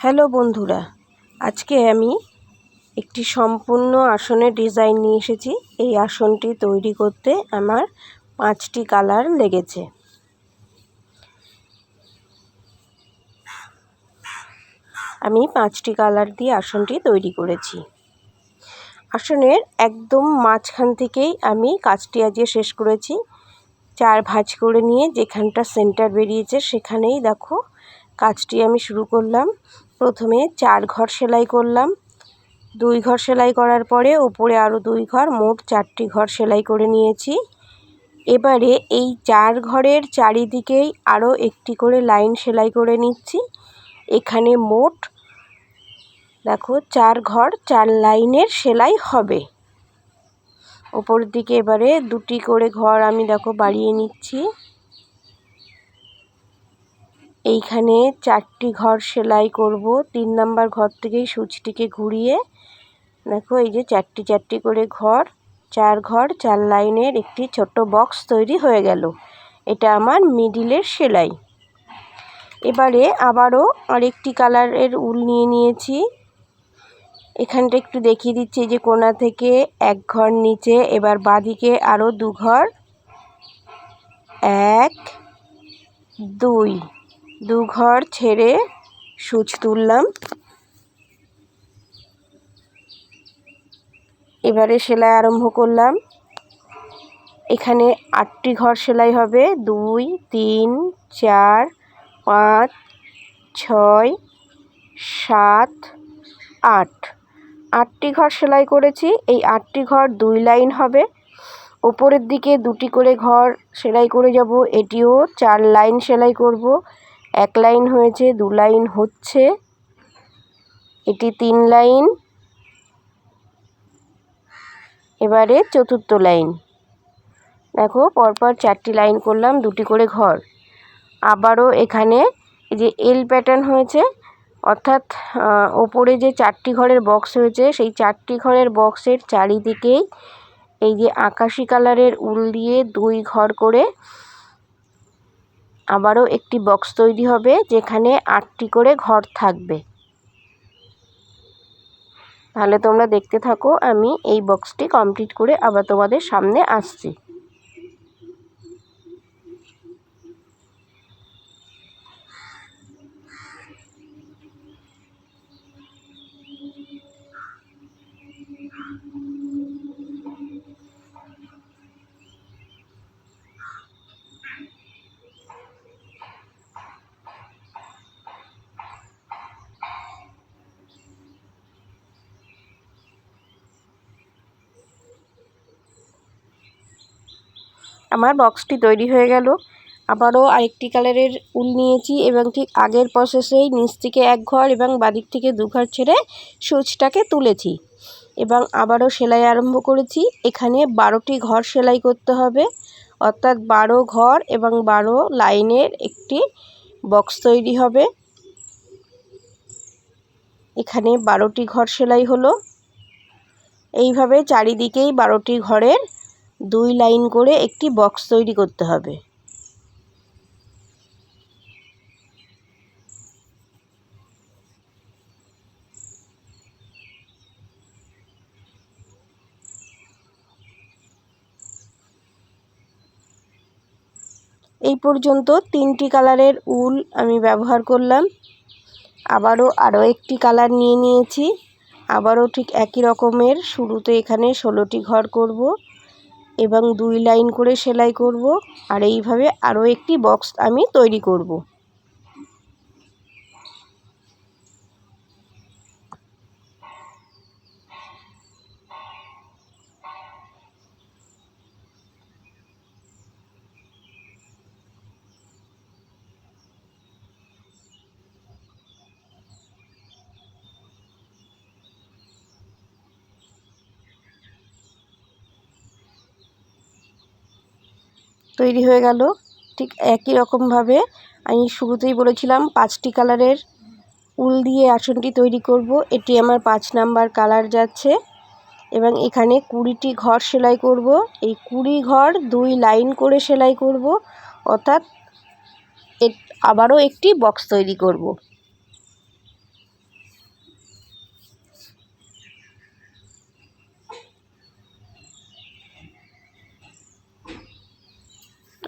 Hello বন্ধুরা, আজকে আমি একটি সম্পূর্ণ আসনের ডিজাইন নিয়ে এসেছি। এই আসনটি তৈরি করতে আমার পাঁচটি কালার লেগেছে। আমি পাঁচটি কালার দিয়ে আসনটি তৈরি করেছি। আসনের একদম মাঝখান থেকেই আমি কাজটি আজকে শেষ করেছি। চার ভাঁজ করে নিয়ে যেখানটা সেন্টার বেরিয়েছে সেখানেই দেখো কাজটি আমি শুরু করলাম। প্রথমে চার ঘর সেলাই করলাম। দুই ঘর সেলাই করার পরে উপরে আরও দুই ঘর, মোট চারটি ঘর সেলাই করে নিয়েছি। এবারে এই চার ঘরের চারিদিকেই আরও একটি করে লাইন সেলাই করে নিচ্ছি। এখানে মোট, দেখো, চার ঘর, চার লাইনের সেলাই হবে। ওপর দিকে এবারে দুটি করে ঘর আমি, দেখো, বাড়িয়ে নিচ্ছি। এইখানে চারটি ঘর সেলাই করব। তিন নাম্বার ঘর থেকেই সুচটিকে ঘুরিয়ে। দেখো, এই যে চারটি চারটি করে ঘর, চার ঘর, চার লাইনের একটি ছোট বক্স তৈরি হয়ে গেল। এটা আমার মিডিলের সেলাই। এবারে আবারও আরেকটি কালারের উল নিয়ে নিয়েছি। এখানটা একটু দেখিয়ে দিচ্ছি যে কোনা থেকে এক ঘর নিচে, এবার বাঁদিকে আরও দু ঘর। এক, দুই। দু ঘর ছেড়ে সুচ তুললাম। এবারে সেলাই আরম্ভ করলাম। এখানে আটটি ঘর সেলাই হবে। দুই, তিন, চার, পাঁচ, ছয়, সাত, আট। আটটি ঘর সেলাই করেছি। এই আটটি ঘর দুই লাইন হবে। ওপরের দিকে দুটি করে ঘর সেলাই করে যাব। এটিও চার লাইন সেলাই করব। এক লাইন হয়েছে, দু লাইন হচ্ছে। এটি তিন লাইন। এবারে চতুর্থ লাইন। দেখো, পরপর চারটি লাইন করলাম, দুটি করে ঘর। আবারও এখানে এই যে এল প্যাটার্ন হয়েছে, অর্থাৎ ওপরে যে চারটি ঘরের বক্স হয়েছে, সেই চারটি ঘরের বক্সের চারিদিকেই এই যে আকাশি কালারের উল দিয়ে দুই ঘর করে আবারও একটি বক্স তৈরি হবে যেখানে আটটি করে ঘর থাকবে। তাহলে তোমরা দেখতে থাকো, আমি এই বক্সটি কমপ্লিট করে আবার তোমাদের সামনে আসছি। আমার বক্সটি তৈরি হয়ে গেল। আবারও আরেকটি কালারের উল নিয়েছি এবং ঠিক আগের প্রসেসেই নিচ থেকে এক ঘর এবং বাদিক থেকে দু ঘর ছেড়ে সুচটাকে তুলেছি এবং আবারও সেলাই আরম্ভ করেছি। এখানে বারোটি ঘর সেলাই করতে হবে। অর্থাৎ বারো ঘর এবং বারো লাইনের একটি বক্স তৈরি হবে। এখানে বারোটি ঘর সেলাই হলো। এইভাবে চারিদিকেই বারোটি ঘরের দুই লাইন করে একটি বক্স তৈরি করতে হবে। এই পর্যন্ত তিনটি কালারের উল আমি ব্যবহার করলাম। আবারও আরও একটি কালার নিয়ে নিয়েছি। আবারও ঠিক একই রকমের। শুরুতে এখানে ষোলোটি ঘর করব। এবং দুই লাইন করে সেলাই করব। আর এইভাবে আরও একটি বক্স আমি তৈরি করব। তৈরি হয়ে গেল। ঠিক একই রকমভাবে আমি শুরুতেই বলেছিলাম পাঁচটি কালারের উল দিয়ে আসনটি তৈরি করব। এটি আমার পাঁচ নাম্বার কালার যাচ্ছে এবং এখানে কুড়িটি ঘর সেলাই করব। এই কুড়ি ঘর দুই লাইন করে সেলাই করব। অর্থাৎ আবারও একটি বক্স তৈরি করব।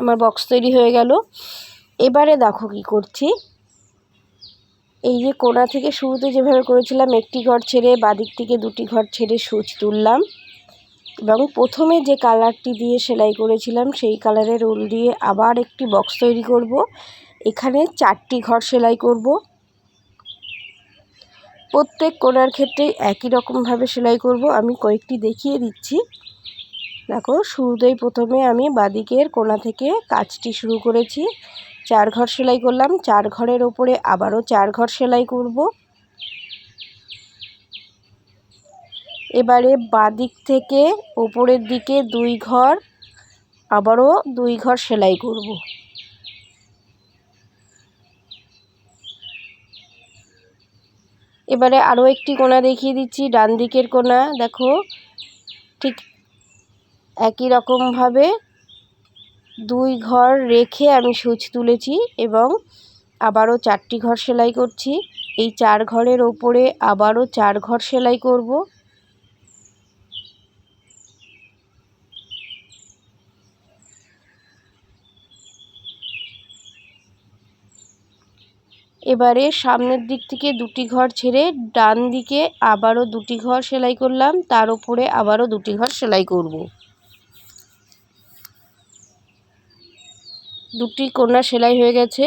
আমার বক্স তৈরি হয়ে গেল। এবারে দেখো কি করছি। এই যে কোনা থেকে শুরুতে যেভাবে করেছিলাম, একটি ঘর ছেড়ে বাদিক থেকে দুটি ঘর ছেড়ে সুচ তুললাম এবং প্রথমে যে কালারটি দিয়ে সেলাই করেছিলাম, সেই কালারের উল দিয়ে আবার একটি বক্স তৈরি করব। এখানে চারটি ঘর সেলাই করব। প্রত্যেক কোনার ক্ষেত্রে একই রকমভাবে সেলাই করব। আমি কয়েকটি দেখিয়ে দিচ্ছি। দেখো, শুরুতেই প্রথমে আমি বাদিকের কোনা থেকে কাজটি শুরু করেছি। চার ঘর সেলাই করলাম। চার ঘরের ওপরে আবারও চার ঘর সেলাই করব। এবারে বাদিক থেকে ওপরের দিকে দুই ঘর, আবারও দুই ঘর সেলাই করব। এবারে আরও একটি কোনা দেখিয়ে দিচ্ছি ডান দিকের কোনা। দেখো, ঠিক একই রকমভাবে দুই ঘর রেখে আমি সুচ তুলেছি এবং আবারও চারটি ঘর সেলাই করছি। এই চার ঘরের ওপরে আবারও চার ঘর সেলাই করব। এবারে সামনের দিক থেকে দুটি ঘর ছেড়ে ডান দিকে আবারও দুটি ঘর সেলাই করলাম। তার উপরে আবারও দুটি ঘর সেলাই করব। দুটি কোনা সেলাই হয়ে গেছে।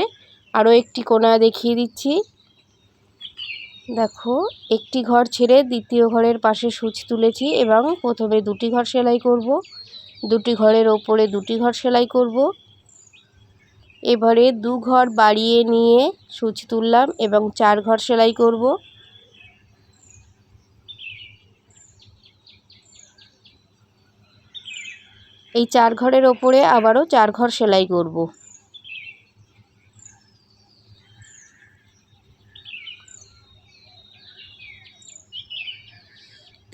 আরও একটি কোনা দেখিয়ে দিচ্ছি। দেখো, একটি ঘর ছেড়ে দ্বিতীয় ঘরের পাশে সুচ তুলেছি এবং প্রথমে দুটি ঘর সেলাই করব। দুটি ঘরের ওপরে দুটি ঘর সেলাই করব। এবারে দু ঘর বাড়িয়ে নিয়ে সুচ তুললাম এবং চার ঘর সেলাই করব। এই চার ঘরের ওপরে আবারও চার ঘর সেলাই করব।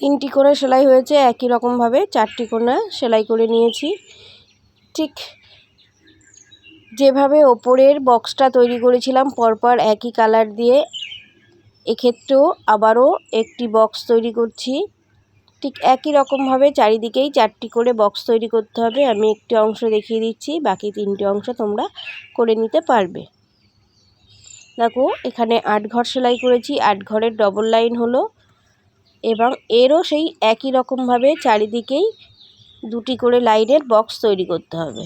তিনটি করে সেলাই হয়েছে, একই রকমভাবে চারটি কোনা সেলাই করে নিয়েছি। ঠিক যেভাবে ওপরের বক্সটা তৈরি করেছিলাম, পরপর একই কালার দিয়ে, এক্ষেত্রেও আবারও একটি বক্স তৈরি করছি। ঠিক একই রকমভাবে চারিদিকেই চারটি করে বক্স তৈরি করতে হবে। আমি একটি অংশ দেখিয়ে দিচ্ছি, বাকি তিনটি অংশ তোমরা করে নিতে পারবে। দেখো, এখানে আট ঘর সেলাই করেছি, আট ঘরের ডবল লাইন হলো। এবং এরও সেই একই রকমভাবে চারিদিকেই দুটি করে লাইনের বক্স তৈরি করতে হবে।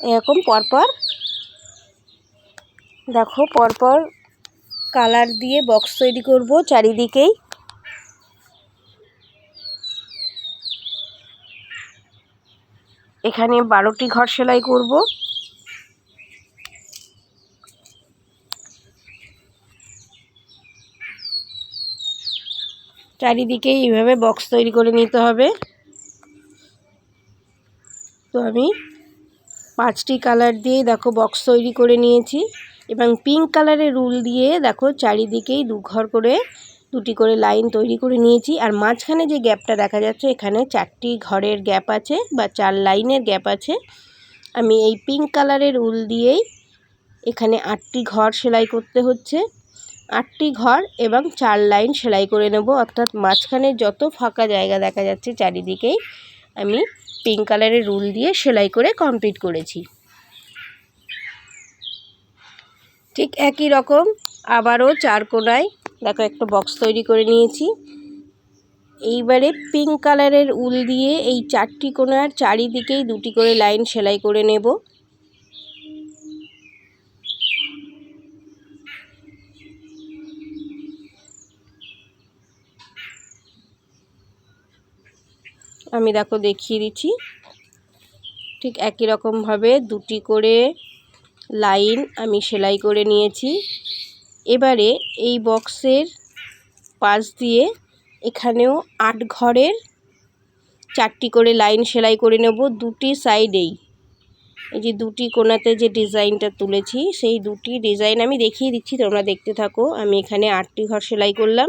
এরকম পরপর, দেখো পরপর কালার দিয়ে বক্স তৈরি করব চারিদিকেই। এখানে বারোটি ঘর সেলাই করব। চারিদিকেই এইভাবে বক্স তৈরি করে নিতে হবে। তো আমি পাঁচটি কালার দিয়ে দেখো বক্স তৈরি করে নিয়েছি এবং পিঙ্ক কালারের রুল দিয়ে দেখো চারিদিকেই দুঘর করে, দুটি করে লাইন তৈরি করে নিয়েছি। আর মাঝখানে যে গ্যাপটা দেখা যাচ্ছে, এখানে চারটি ঘরের গ্যাপ আছে বা চার লাইনের গ্যাপ আছে। আমি এই পিঙ্ক কালারের উল দিয়েই এখানে আটটি ঘর সেলাই করতে হচ্ছে। আটটি ঘর এবং চার লাইন সেলাই করে নেব। অর্থাৎ মাঝখানে যত ফাঁকা জায়গা দেখা যাচ্ছে, চারিদিকেই আমি পিঙ্ক কালারের রুল দিয়ে সেলাই করে কমপ্লিট করেছি। ঠিক একই রকম আবারও চার কোনায়, দেখো একটা বক্স তৈরি করে নিয়েছি। এইবারে পিঙ্ক কালারের উল দিয়ে এই চারটি কোনার চারিদিকেই দুটি করে লাইন সেলাই করে নেব। আমি দেখো দেখিয়ে দিচ্ছি। ঠিক একই রকমভাবে দুটি করে লাইন আমি সেলাই করে নিয়েছি। এবারে এই বক্সের পাশ দিয়ে এখানেও আট ঘরের চারটি করে লাইন সেলাই করে নেব দুটি সাইডেই। এই যে দুটি কোনাতে যে ডিজাইনটা তুলেছি, সেই দুটি ডিজাইন আমি দেখিয়ে দিচ্ছি, তোমরা দেখতে থাকো। আমি এখানে আটটি ঘর সেলাই করলাম।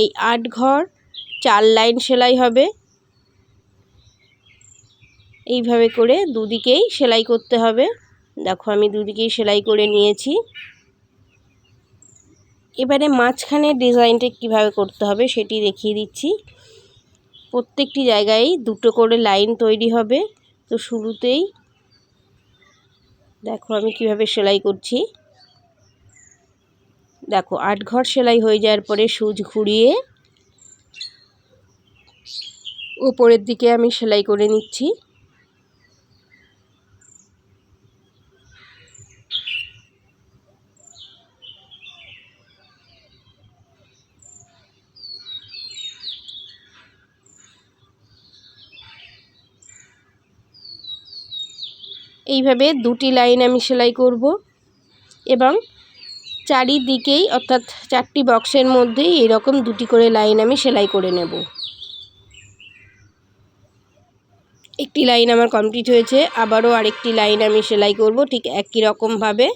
এই আট ঘর চার লাইন সেলাই হবে। এইভাবে করে দুদিকেই সেলাই করতে হবে। দেখো আমি দুদিকেই সেলাই করে নিয়েছি। এবারে মাঝখানে ডিজাইনটা কীভাবে করতে হবে সেটি দেখিয়ে দিচ্ছি। প্রত্যেকটি জায়গায় দুটো করে লাইন তৈরি হবে। তো শুরুতেই দেখো আমি কীভাবে সেলাই করছি। দেখো আট ঘর সেলাই হয়ে যাওয়ার পরে সুচ ঘুরিয়ে উপরের দিকে আমি সেলাই করে নিচ্ছি। এইভাবে দুটি লাইন আমি সেলাই করব এবং চারিদিকেই অর্থাৎ চারটি বক্সের মধ্যেই এরকম দুটি করে লাইন আমি সেলাই করে নেব। একটি লাইন আমার কমপ্লিট হয়েছে, আবারও আরেকটি লাইন আমি সেলাই করব ঠিক একই রকমভাবে।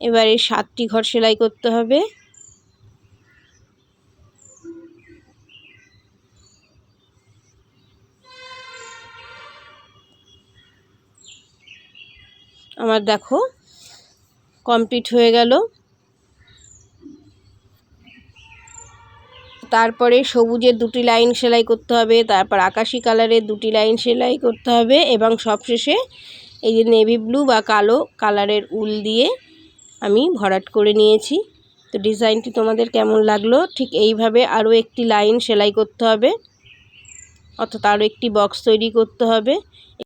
এবারে সাতটি ঘর সেলাই করতে হবে। আমার দেখো কমপ্লিট হয়ে গেল। তারপরে সবুজের দুটি লাইন সেলাই করতে হবে, তারপর আকাশি কালারের দুটি লাইন সেলাই করতে হবে এবং সবশেষে এই যে নেভি ব্লু বা কালো কালারের উল দিয়ে আমি ভরাট করে নিয়েছি। তো ডিজাইনটি তোমাদের কেমন লাগল? ঠিক এইভাবে আরও একটি লাইন সেলাই করতে হবে, অর্থাৎ আরও একটি বক্স তৈরি করতে হবে।